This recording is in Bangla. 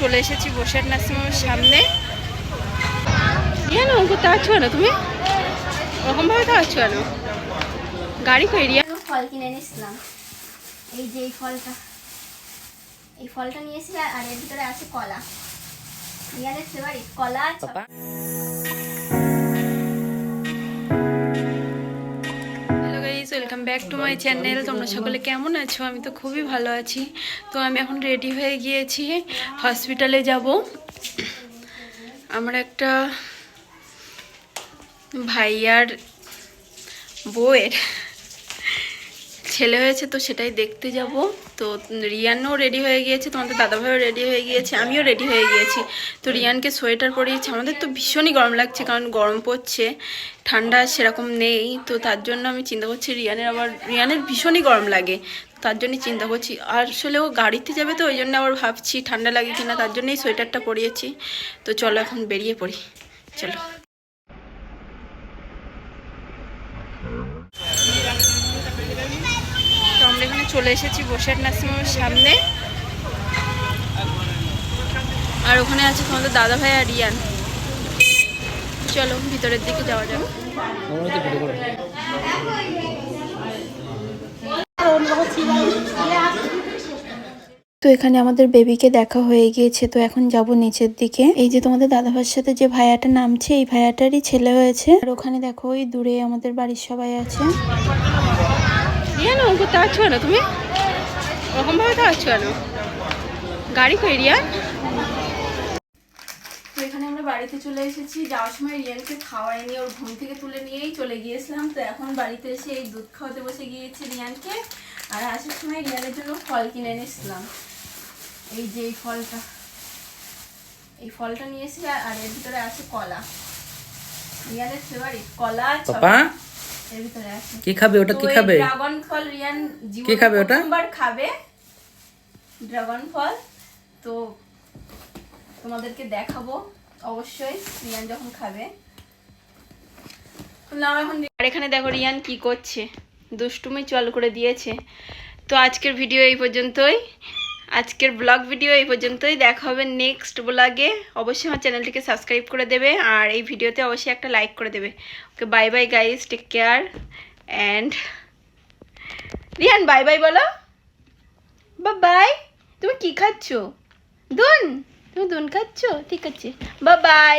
চলে এসেছি বসিরহাট নার্সিংহোমের সামনে। রিয়ান করতে তাড়াচ্ছ না তুমি? ওরকমভাবে তাড়াচ্ছ কেন? গাড়ি কই রিয়া? ফল কিনে এনেছিলাম এই যে এই ফলটা। এই ফলটা নিয়েছি আর আর এর ভিতরে আছে কলা। রিয়ানের ফেভারিট কলা welcome back to my channel তোমরা সকলে কেমন আছো? আমি তো খুবই ভালো আছি। তো আমি এখন রেডি হয়ে গিয়েছি হসপিটালে যাব। আমার একটা ভাইয়ার বউয়ের ছেলে হয়েছে, তো সেটাই দেখতে যাব। তো রিয়ানও রেডি হয়ে গিয়েছে, তোমাদের দাদাভাইও রেডি হয়ে গিয়েছে, আমিও রেডি হয়ে গিয়েছি। তো রিয়ানকে সোয়েটার পরিয়েছি আমাদের তো ভীষণই গরম লাগছে, কারণ গরম পড়ছে, ঠান্ডা সেরকম নেই। তো তার জন্য আমি চিন্তা করছি রিয়ানের আবার, রিয়ানের ভীষণই গরম লাগে তার জন্যই চিন্তা করছি। আসলে ও গাড়িতে যাবে তো, ওই জন্য আবার ভাবছি ঠান্ডা লাগে কিনা, তার জন্যই সোয়েটারটা পরিয়েছি। তো চলো এখন বেরিয়ে পড়ি, চলো তো আমরা এখানে চলে এসেছি বসিরহাট নার্সিংহোমের সামনে। আর ওখানে আছে তোমাদের দাদা ভাই আর রিয়ান। চলো, ভিতরের দিকে যাওয়া যাবে তো এখানে আমাদের বেবিকে দেখা হয়ে গিয়েছে, তো এখন যাব নিচের দিকে। এই যে তোমাদের দাদা ভাইয়ের সাথে যে ভাইয়াটা নামছে, এই ভাইয়াটারই ছেলে হয়েছে। আর ওখানে দেখো, ওই দূরে আমাদের বাড়ির সবাই আছে। করতে পারছ না তুমি? ওরকম ভাবে পারছ কেন? গাড়ি কই রিয়ান? তো এখানে আমরা বাড়িতে চলে এসেছি। যাওয়ার সময় রিয়ানকে খাওয়াইনি ওর ঘুম থেকে তুলে নিয়েই চলে গিয়েছিলাম। তো এখন বাড়িতে এসে এই দুধ খাওয়াতে বসে গিয়েছি রিয়ানকে। আর আসার সময় রিয়ানের জন্য ফল কিনে এনেছিলাম এই যে এই ফলটা। এই ফলটা নিয়েছি আর আর এর ভিতরে আছে কলা। রিয়ানের ফেভারিট কলা এর ভিতরে আছে। কি খাবে ওটা? কি খাবে? ড্রাগন ফল রিয়ান জীবনে কি খাবে ওটা? প্রথমবার খাবে। ড্রাগন ফল। তো তোমাদেরকে দেখাবো। অবশ্যই রিয়ান যখন খাবে। এখন আর এখানে দেখো রিয়ান কি করছে। দুষ্টুমি চালু করে দিয়েছে। তো আজকের ভিডিও এই পর্যন্তই। আজকের ব্লগ ভিডিও এই পর্যন্তই। দেখা হবে নেক্সট ব্লগে অবশ্যই আমার চ্যানেলটিকে সাবস্ক্রাইব করে দেবে আর এই ভিডিওতে অবশ্যই একটা লাইক করে দেবে। Okay bye bye guys take care and Riyan bye bye বলো। বা বাই তুমি কি খাচ্ছ? দুন। তুমি দুন খাচ্ছ? ঠিক আছে। বা বাই